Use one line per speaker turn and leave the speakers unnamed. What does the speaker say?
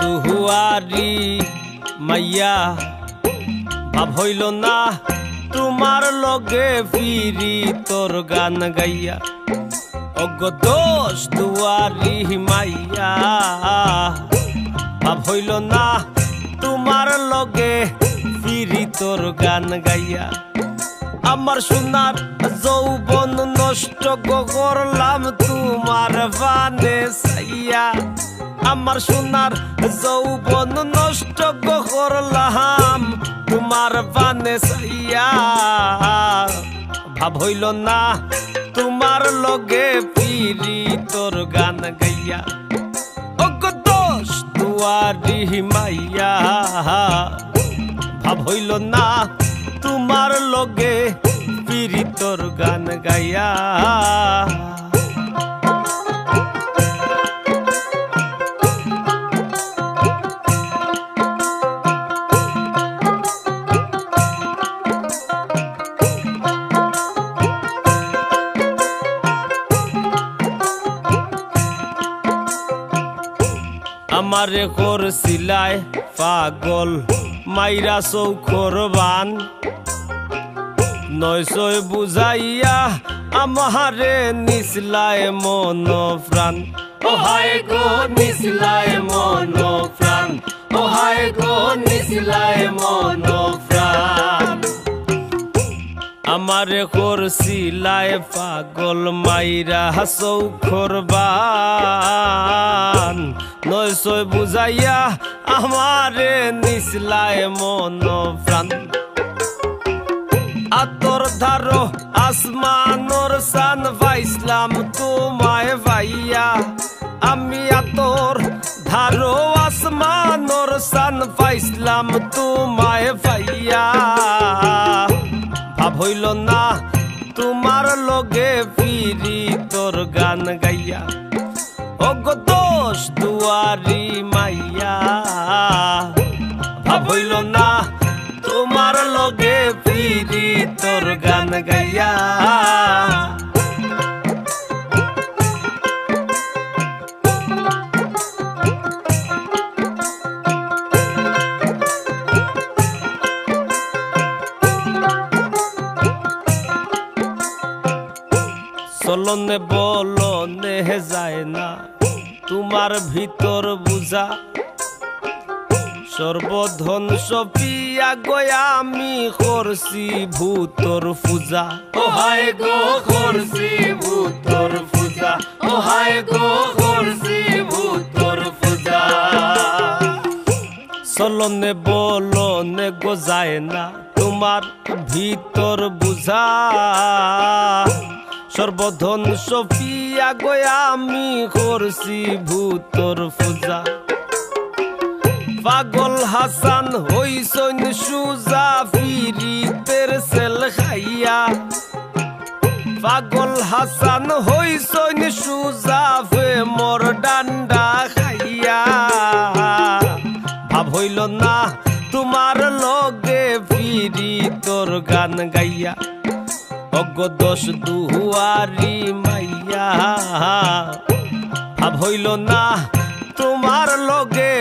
দুয়ারি মাইয়া, ভাব হইল না তোমার লগে ফিরি তোর গান গাইয়া। অগ দোষ দুয়ারি মাইয়া, ভাব হইল না তোমার লগে ফিরি তোর গান গাইয়া। আমার সোনার যৌবন নষ্ট গো করলাম তোমার বানে সাইয়া। আমার সোনার যৌবন নষ্ট করলাম। তোমার বানে ভাব হইল না, তোমার লগে ফিরি তোর গান গাইয়া। ভাব হইল না, তোমার লগে পীড়িতর গান গাইয়া। আমারে সিলায় পাগল, মাইরা চৌখর বান। নয়সয় বুঝাইয়া আমারে নিসলায় মন প্রাণ ওহায় হায় গো নিসলায় মন প্রাণ ওহায় হায় গো নিসলায় মন প্রাণ আমারে করছিলায় পাগল মাইরা চৌখর বান। নয়সয় বুঝাইয়া আমারে নিসলায় মন প্রাণ। আতর ধারো আসমানোর সান পাইসলাম তোমায় ভাইয়া। আমি আতর ধারো আসমানোর সান পাইসলাম তোমায় ভাইয়া। ভাব হইল ফিরি তোর গান গাইয়া। অগ দোষ দুয়ারি মাইয়া। ভাবইল না তোমার লগে ফিরি তোর গান গাইয়া। চলনে বলনে যায় না। তোমার ভিতর বুঝা সর্বধন সপিয়া গয়া আমি করছি ভূতর পূজা। ও হায় গো করছি ভূতর পূজা। ও হায় গো করছি ভূতর পূজা। চলনে বলনে গো যায় না তোমার ভিতর বুঝা। সর্বধন সফিয়া গয়া আমি করছি ভূতর পূজা। পাগল হাসান হইসন সুজা, ফিরিতের সেল খাইয়া। পাগল হাসান হইসন সুজা ফে মোর ডান্ডা খাইয়া। ভাব হইল না তোমার লগে ফিরি তোর গান গাইয়া। অগ দোষ দুয়ারি মাইয়া। ভাব হইল না তোমার লগে